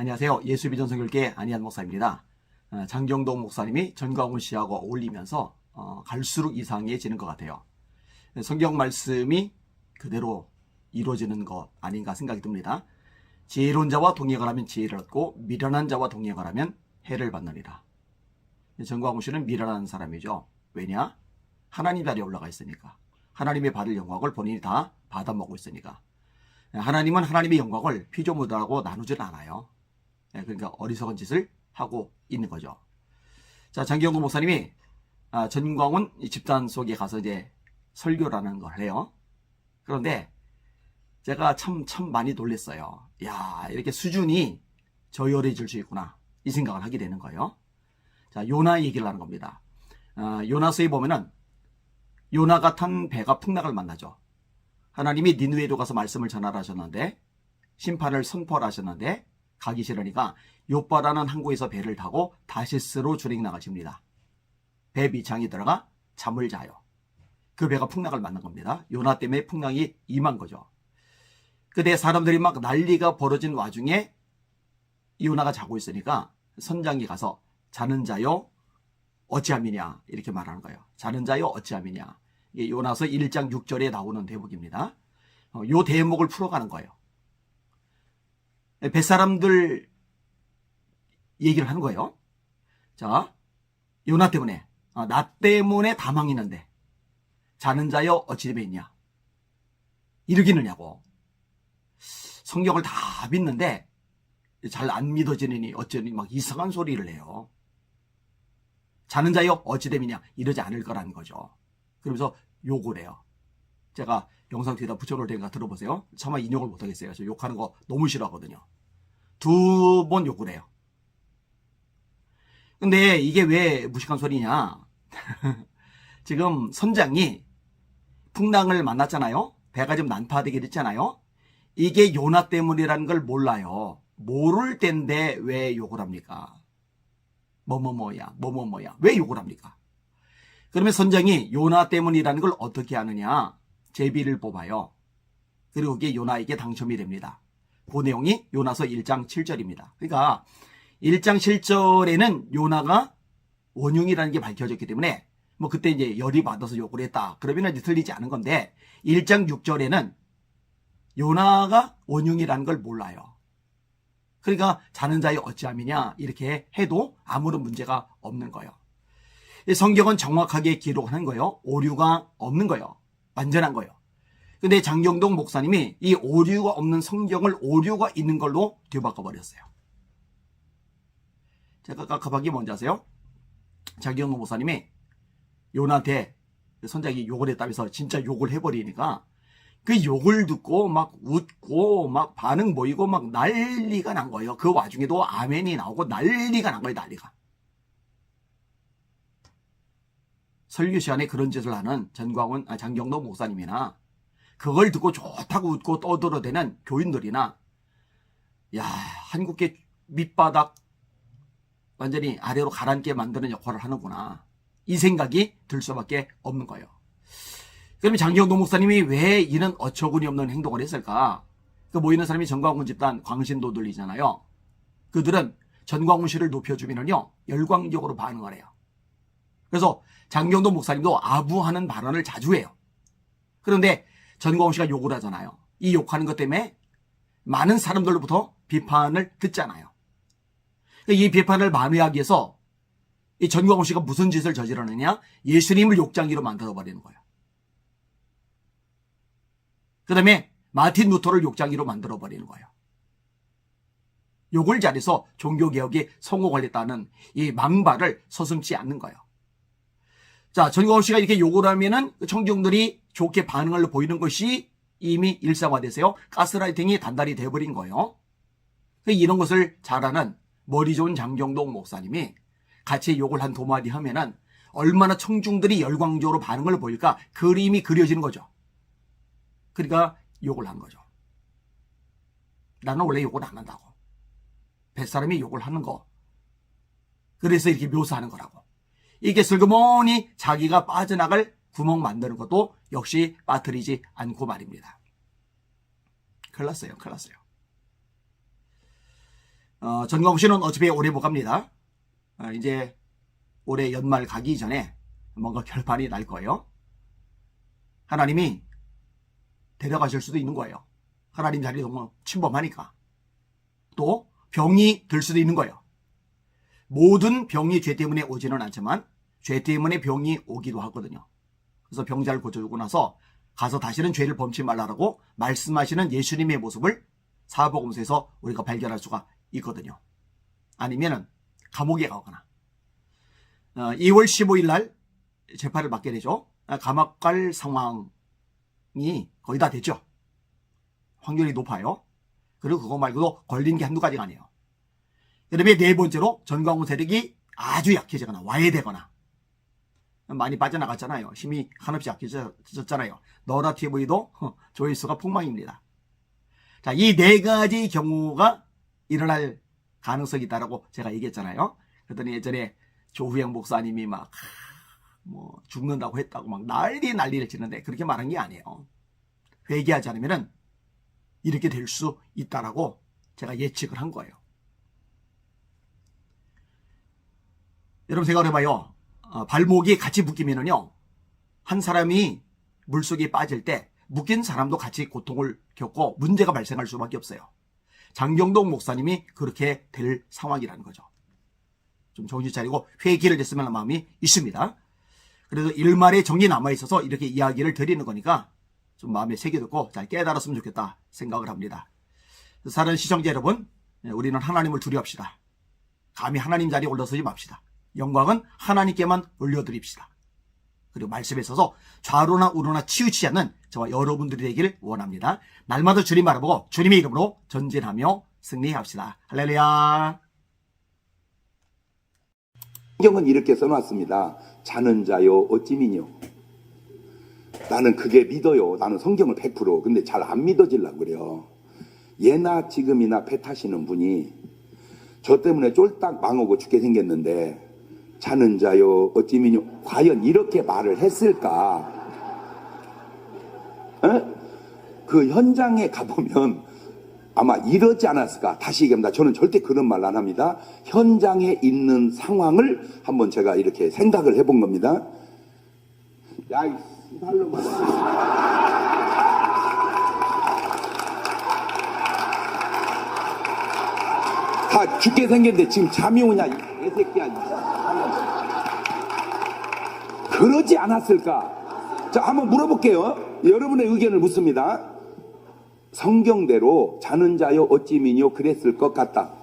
안녕하세요. 예수비전 성결계 안희한 목사입니다. 어, 장경동 목사님이 전광훈 씨하고 어울리면서 어, 갈수록 이상해지는 것 같아요. 성경 말씀이 그대로 이루어지는 것 아닌가 생각이 듭니다. 지혜로운 자와 동행을 하면 지혜를 얻고 미련한 자와 동행을 하면 해를 받느니라. 전광훈 씨는 미련한 사람이죠. 왜냐? 하나님 자리에 올라가 있으니까. 하나님의 받을 영광을 본인이 다 받아먹고 있으니까. 하나님은 하나님의 영광을 피조물들하고 나누질 않아요. 예, 그러니까 어리석은 짓을 하고 있는 거죠. 자, 장기영도 목사님이 아, 전광훈 이 집단 속에 가서 이제 설교라는 걸 해요. 그런데 제가 참, 참 많이 놀랬어요. 야, 이렇게 수준이 저열해질 수 있구나. 이 생각을 하게 되는 거예요. 자, 요나 얘기를 하는 겁니다. 아, 요나서에 보면은 요나가 탄 배가 풍랑을 만나죠. 하나님이 니누에로 가서 말씀을 전하라 하셨는데 심판을 선포를 하셨는데 가기 싫으니까 요바라는 항구에서 배를 타고 다시스로 주행 나가십니다. 배 밑창이 들어가 잠을 자요. 그 배가 풍랑을 만난 겁니다. 요나 때문에 풍랑이 임한 거죠. 그때 사람들이 막 난리가 벌어진 와중에 요나가 자고 있으니까 선장이 가서 자는 자요 어찌함이냐 이렇게 말하는 거예요. 자는 자요 어찌함이냐. 이게 요나서 1장 6절에 나오는 대목입니다. 어, 요 대목을 풀어가는 거예요. 뱃사람들 얘기를 하는 거예요. 자, 요나 때문에, 아, 나 때문에 다 망했는데, 자는 자여 어찌 되면 있냐? 이르기느냐고. 성경을 다 믿는데, 잘 안 믿어지느니 어쩌니 막 이상한 소리를 해요. 자는 자여 어찌 됨이냐? 이러지 않을 거라는 거죠. 그러면서 욕을 해요. 제가 영상 뒤에다 붙여놓을 테니까 들어보세요. 차마 인용을 못하겠어요. 저 욕하는 거 너무 싫어하거든요. 두 번 욕을 해요. 근데 이게 왜 무식한 소리냐? 지금 선장이 풍랑을 만났잖아요. 배가 좀 난파되게 됐잖아요. 이게 요나 때문이라는 걸 몰라요. 모를 텐데 왜 욕을 합니까? 뭐뭐뭐야, 뭐뭐뭐야. 왜 욕을 합니까? 그러면 선장이 요나 때문이라는 걸 어떻게 아느냐? 제비를 뽑아요. 그리고 그게 요나에게 당첨이 됩니다. 그 내용이 요나서 1장 7절입니다. 그러니까 1장 7절에는 요나가 원흉이라는 게 밝혀졌기 때문에 뭐 그때 이제 열이 받아서 욕을 했다. 그러면 이제 틀리지 않은 건데 1장 6절에는 요나가 원흉이라는 걸 몰라요. 그러니까 자는 자의 어찌함이냐 이렇게 해도 아무런 문제가 없는 거예요. 이 성경은 정확하게 기록하는 거예요. 오류가 없는 거예요. 완전한 거예요. 근데 장경동 목사님이 이 오류가 없는 성경을 오류가 있는 걸로 뒤바꿔 버렸어요. 제가 깝깝한 게 뭔지 아세요? 장경동 목사님이 요나한테 선장이 욕을 했다면서 진짜 욕을 해버리니까 그 욕을 듣고 막 웃고 막 반응 보이고 막 난리가 난 거예요. 그 와중에도 아멘이 나오고 난리가 난 거예요, 난리가. 설교 시간에 그런 짓을 하는 전광훈, 아, 장경도 목사님이나 그걸 듣고 좋다고 웃고 떠들어대는 교인들이나 야 한국계 밑바닥 완전히 아래로 가라앉게 만드는 역할을 하는구나 이 생각이 들 수밖에 없는 거예요. 그러면 장경도 목사님이 왜 이런 어처구니 없는 행동을 했을까? 그 모이는 사람이 전광훈 집단 광신도들이잖아요. 그들은 전광훈 씨를 높여주면은요 열광적으로 반응을 해요. 그래서 장경도 목사님도 아부하는 발언을 자주 해요. 그런데 전광훈 씨가 욕을 하잖아요. 이 욕하는 것 때문에 많은 사람들로부터 비판을 듣잖아요. 이 비판을 만회하기 위해서 이 전광훈 씨가 무슨 짓을 저지르느냐? 예수님을 욕장기로 만들어버리는 거예요. 그 다음에 마틴 루터를 욕장기로 만들어버리는 거예요. 욕을 잘해서 종교개혁에 성공을 했다는 이 망발을 서슴지 않는 거예요. 자, 전광훈 씨가 이렇게 욕을 하면은 청중들이 좋게 반응을 보이는 것이 이미 일상화돼서요. 가스라이팅이 단단히 돼버린 거예요. 이런 것을 잘하는 머리 좋은 장경동 목사님이 같이 욕을 한두 마디 하면은 얼마나 청중들이 열광적으로 반응을 보일까 그림이 그려지는 거죠. 그러니까 욕을 한 거죠. 나는 원래 욕을 안 한다고. 뱃사람이 욕을 하는 거. 그래서 이렇게 묘사하는 거라고. 이게 슬그머니 자기가 빠져나갈 구멍 만드는 것도 역시 빠뜨리지 않고 말입니다. 큰일 났어요. 큰일 났어요. 어, 전광훈 씨는 어차피 오래 못 갑니다. 어, 이제 올해 연말 가기 전에 뭔가 결판이 날 거예요. 하나님이 데려가실 수도 있는 거예요. 하나님 자리 너무 침범하니까. 또 병이 들 수도 있는 거예요. 모든 병이 죄 때문에 오지는 않지만 죄 때문에 병이 오기도 하거든요. 그래서 병자를 고쳐주고 나서 가서 다시는 죄를 범치 말라라고 말씀하시는 예수님의 모습을 사복음서에서 우리가 발견할 수가 있거든요. 아니면은 감옥에 가거나 어, 2월 15일 날 재판을 받게 되죠. 아, 감옥 갈 상황이 거의 다 됐죠. 확률이 높아요. 그리고 그거 말고도 걸린 게 한두 가지가 아니에요. 그다음에 네 번째로 전광훈 세력이 아주 약해지거나 와해되거나 많이 빠져나갔잖아요. 힘이 한없이 약해졌잖아요. 너라 TV도 조회수가 폭망입니다. 자, 이 네 가지 경우가 일어날 가능성이 있다라고 제가 얘기했잖아요. 그랬더니 예전에 조후영 목사님이 막, 뭐, 죽는다고 했다고 막 난리 난리를 치는데 그렇게 말한 게 아니에요. 회개하지 않으면은 이렇게 될 수 있다라고 제가 예측을 한 거예요. 여러분 생각을 해봐요. 어, 발목이 같이 묶이면은요, 한 사람이 물속에 빠질 때 묶인 사람도 같이 고통을 겪고 문제가 발생할 수밖에 없어요. 장경동 목사님이 그렇게 될 상황이라는 거죠. 좀 정신 차리고 회개를 했으면 하는 마음이 있습니다. 그래도 일말의 정이 남아있어서 이렇게 이야기를 드리는 거니까 좀 마음에 새겨듣고 잘 깨달았으면 좋겠다 생각을 합니다. 사는 시청자 여러분, 예, 우리는 하나님을 두려합시다. 감히 하나님 자리에 올라서지 맙시다. 영광은 하나님께만 올려드립시다. 그리고 말씀에 있어서 좌로나 우로나 치우치지 않는 저와 여러분들이 되기를 원합니다. 날마다 주님 바라보고 주님의 이름으로 전진하며 승리합시다. 할렐루야. 성경은 이렇게 써놨습니다. 자는 자요 어찌 미뇨. 나는 그게 믿어요. 나는 성경을 100%. 근데 잘 안 믿어질라 그래요. 예나 지금이나 배 타시는 분이 저 때문에 쫄딱 망하고 죽게 생겼는데 자는 자요 어찌미뇨. 과연 이렇게 말을 했을까? 에? 그 현장에 가보면 아마 이러지 않았을까 다시 얘기합니다 저는 절대 그런 말 안 합니다 현장에 있는 상황을 한번 제가 이렇게 생각을 해본 겁니다 야이 씨발놈아 다 죽게 생겼는데 지금 잠이 오냐 이 개새끼야 이 그러지 않았을까? 자 한번 물어볼게요. 여러분의 의견을 묻습니다. 성경대로 자는 자여 어찌 미뇨 그랬을 것 같다.